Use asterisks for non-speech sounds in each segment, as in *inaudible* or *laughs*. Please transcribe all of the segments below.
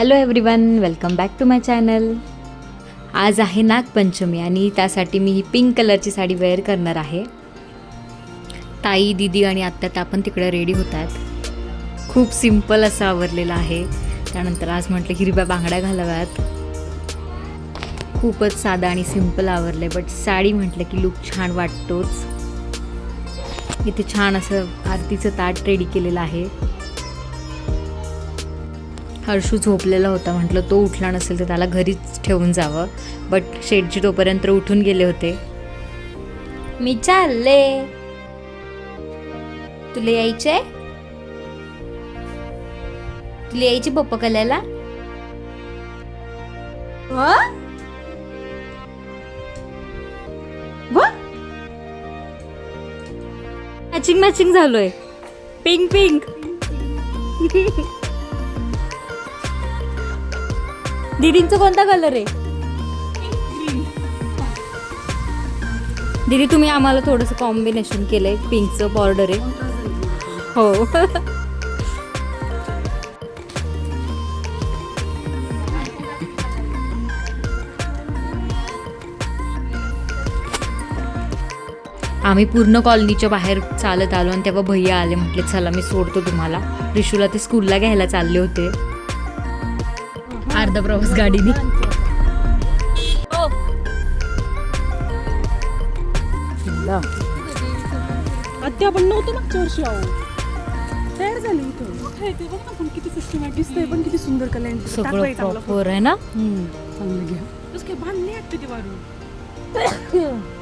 Hello everyone welcome back to my channel आज आहे नागपंचमी आणि त्यासाठी मी ही पिंक कलरची साडी वेअर करणार आहे. ताई दिदी आणि आत्या त्या पण तिकडे रेडी होत आहेत खूप सिंपल असं आवरलेलं आहे. त्यानंतर आज म्हटलं हिरव्या बांगड्या घालाव्यात. खूपच साधा आणि सिंपल आवरलं आहे बट साडी म्हटलं की लुक छान वाटतोच. इथे छान असं आरतीचं ताट रेडी केलेलं आहे. हर्षू झोपलेला होता. म्हटलं तो उठला नसेल तर त्याला घरीच ठेवून जावं. बट शेटजी तोपर्यंत उठून गेले होते. मी चालले. तुला यायचे तुला यायची पप्पा कल्याला? मॅचिंग मॅचिंग झालोय. Pink pink. *laughs* दीदींचा कोणता कलर आहे? दीदी तुम्ही आम्हाला थोडंसं कॉम्बिनेशन केलंय. पिंकचं बॉर्डर आहे. हो. आम्ही पूर्ण कॉलनीच्या बाहेर चालत आलो आणि तेव्हा भैया आले म्हटले चला मी सोडतो तुम्हाला. रिशूला ते स्कूलला घ्यायला चालले होते. अर्धा प्रवास गाडीने. आत्या आपण नव्हतो मागच्या वर्षी आहो तयार झाली इथं. बघ ना पण किती सिस्टमॅटिक दिसतंय पण किती सुंदर कलर सगळं प्रॉपर आहे ना? चांगलं घ्या. बांधले आत्या ती वारून? *laughs*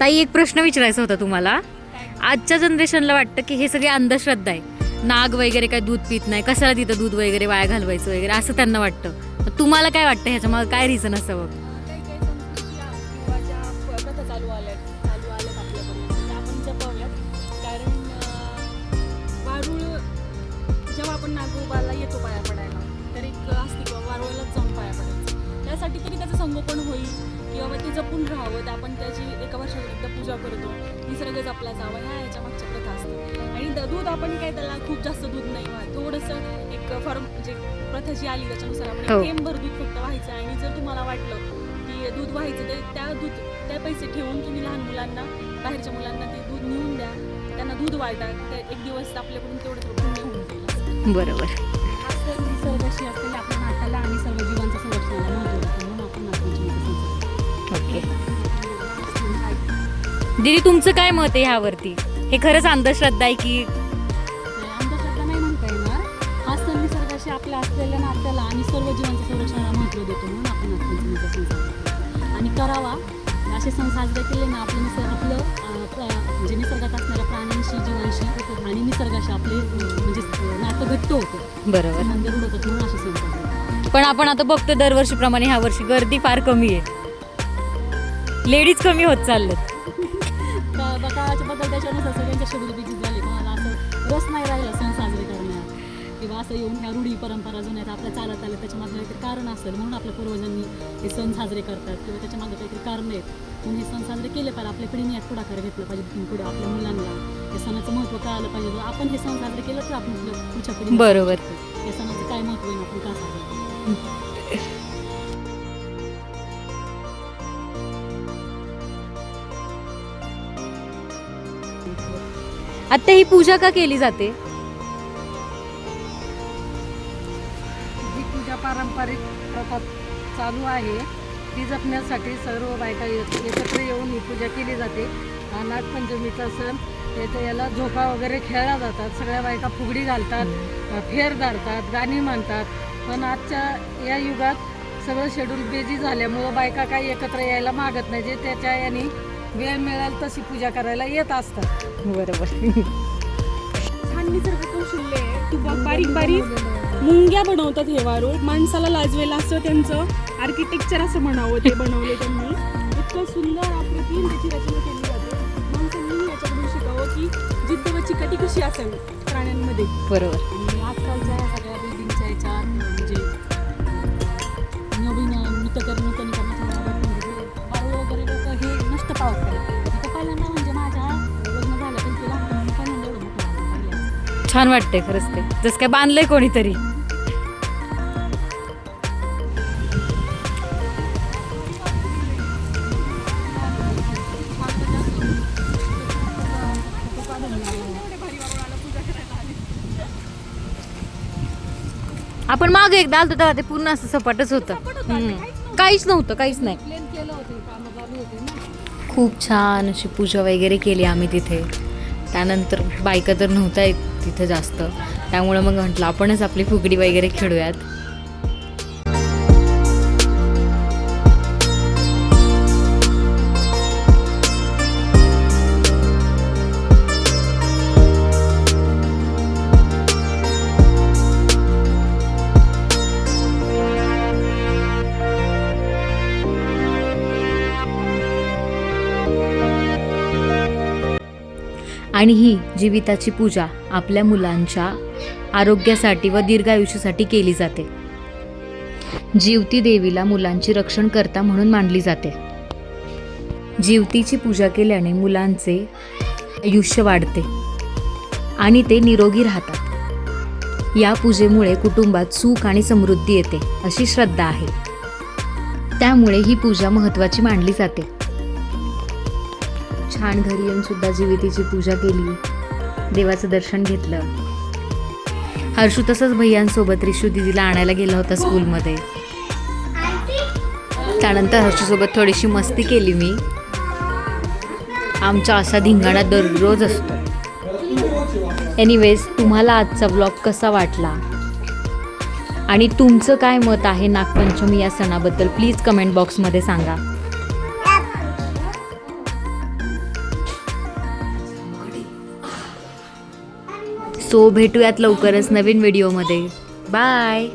ताई एक प्रश्न विचारायचा होता तुम्हाला. आजच्या जनरेशनला वाटतं की हे सगळे अंधश्रद्धा आहे. नाग वगैरे काय दूध पित नाही. कशाला तिथं दूध वगैरे वाया घालवायचं वगैरे असं त्यांना वाटतं. मग तुम्हाला काय वाटतं ह्याच्या मग काय रिझन असावं? चालू चालू जेव्हा आपण नागोबाला येतो पाया पडायला तर एक असते किंवा वारुळालाच जाऊन पाया पडायचं. त्यासाठी तरी त्याचं संगोपन होईल? किंवा ते जपून राहावं आपण त्याची करतो. निसर्ग जपला जावा ह्या ह्याच्या मागच्या प्रथा असतात. आणि दूध आपण काय त्याला खूप जास्त दूध नाही वाहत थोडंसं एक फॉर्म म्हणजे प्रथा जी आली त्याच्यानुसार आपण हो. थेंबभर दूध फक्त व्हायचं. आणि जर तुम्हाला वाटलं की दूध व्हायचं तर त्या दूध त्या पैसे ठेवून तुम्ही लहान मुलांना बाहेरच्या मुलांना ते दूध नेऊन द्या. त्यांना दूध वाटा एक दिवस आपल्याकडून तेवढं थोडं जाईल बरोबर. निसर्गाशी असलेल्या दीदी तुमचं काय मत आहे ह्यावरती? हे खरंच अंधश्रद्धा आहे की. अंधश्रद्धा नाही म्हणता येणार. सण निसर्गाशी आपल्या असलेल्या नात्याला आणि सर्व जीवांच्या संरक्षणाला महत्त्व देतो म्हणून आपण नागपंचमीचा सण साजरा आणि करावा असे सण साजरे केले ना आपलं निसर्ग आपलं म्हणजे निसर्गात असणाऱ्या प्राण्यांशी जीवांशी आणि निसर्गाशी आपले म्हणजे नातं घट्ट होतं. बरोबर. मंदिर उडवतात म्हणून असे सण साजरे. पण आपण आता बघतो दरवर्षीप्रमाणे ह्या वर्षी गर्दी फार कमी आहे. लेडीज कमी होत चाललेत का बा- काळाच्या बदलत्याच्यानुसार सगळ्यांच्या शेड्यूल बिझी झाले. कोणाला असं रस नाही राहिला सण साजरे करण्यात. किंवा असं येऊन ह्या रूढी परंपरा जुन्या आहेत आपल्या चालत आल्या त्याच्यामागे काहीतरी कारण असेल म्हणून आपल्या पूर्वजांनी हे सण साजरे करतात. किंवा त्याच्यामागे काहीतरी कारण आहेत म्हणून हे सण साजरे केले पाहिजे. आपल्या पिढीने यात पुढाकार घेतला पाहिजे पुढे आपल्या मुलांना. या सणाचं महत्त्व कळालं पाहिजे? जर आपण हे सण साजरे केलं तर आपण पुढे- पुढच्या पिढीला बरोबर. या सणाचं काय महत्त्व आहे आपण का साजरे आता ही पूजा का केली जाते? ही पूजा पारंपरिक प्रथा चालू आहे. ती जपण्यासाठी सर्व बायका एकत्र येऊन ही पूजा केली जाते. हा नागपंचमीचा सण याच्या याला झोपा वगैरे खेळला जातात. सगळ्या बायका फुगडी घालतात फेर धरतात गाणी म्हणतात. पण आजच्या या युगात सगळं शेड्यूल बेजी झाल्यामुळं बायका काही एकत्र यायला मागत नाही. जे त्याच्या याने वेळ मिळेल तशी पूजा करायला येत असतात. बरोबर. छान निसर्ग कौशल्य आहे किंवा बारीक बारीक मुंग्या बनवतात हे वारूळ. माणसाला लाजवेल असं त्यांचं. आर्किटेक्चर असं म्हणावं ते बनवले त्यांनी. इतकं सुंदर अप्रतिम त्याची रचना केली जाते. माणसांनी याच्याकडून शिकावं की जिद्द व चिकाटी कशी असावी प्राण्यांमध्ये. बरोबर. आणि आजकालच्या ह्या सगळ्या बिल्डिंगच्या ह्याच्यात म्हणजे नवीन नूतकरण छान वाटतंय खरंच ते. जसं काय बांधलंय कोणीतरी. आपण मागे एकदा आलतो तेव्हा ते पूर्ण असं सपाटच होतं. हम्म. काहीच नव्हतं काहीच नाही. खूप छान अशी पूजा वगैरे केली आम्ही तिथे. त्यानंतर बायका तर नव्हत्या येत. तिथं जास्त. त्यामुळं मग म्हटलं आपणच आपली फुगडी वगैरे खेळूयात. आणि ही जीविताची पूजा आपल्या मुलांच्या आरोग्यासाठी व दीर्घायुष्यासाठी केली जाते. जीवती देवीला मुलांची रक्षण करता म्हणून मानली जाते. जीवतीची पूजा केल्याने मुलांचे आयुष्य वाढते आणि ते निरोगी राहतात. या पूजेमुळे कुटुंबात सुख आणि समृद्धी येते अशी श्रद्धा आहे. त्यामुळे ही पूजा महत्त्वाची मानली जाते. छान घरी येऊन सुद्धा जीवितीची पूजा केली. देवाचं दर्शन घेतलं. हर्षू तसंच भैयांसोबत रिशू दिदीला आणायला गेला होता स्कूलमध्ये. त्यानंतर हर्षूसोबत थोडीशी मस्ती केली मी. आमचा असा धिंगाणा दररोज असतो. एनिवेज तुम्हाला आजचा ब्लॉग कसा वाटला? आणि तुमचं काय मत आहे नागपंचमी या सणाबद्दल? प्लीज कमेंट बॉक्समध्ये सांगा. सो भेटूयात लवकरच नवीन व्हिडिओमध्ये. बाय.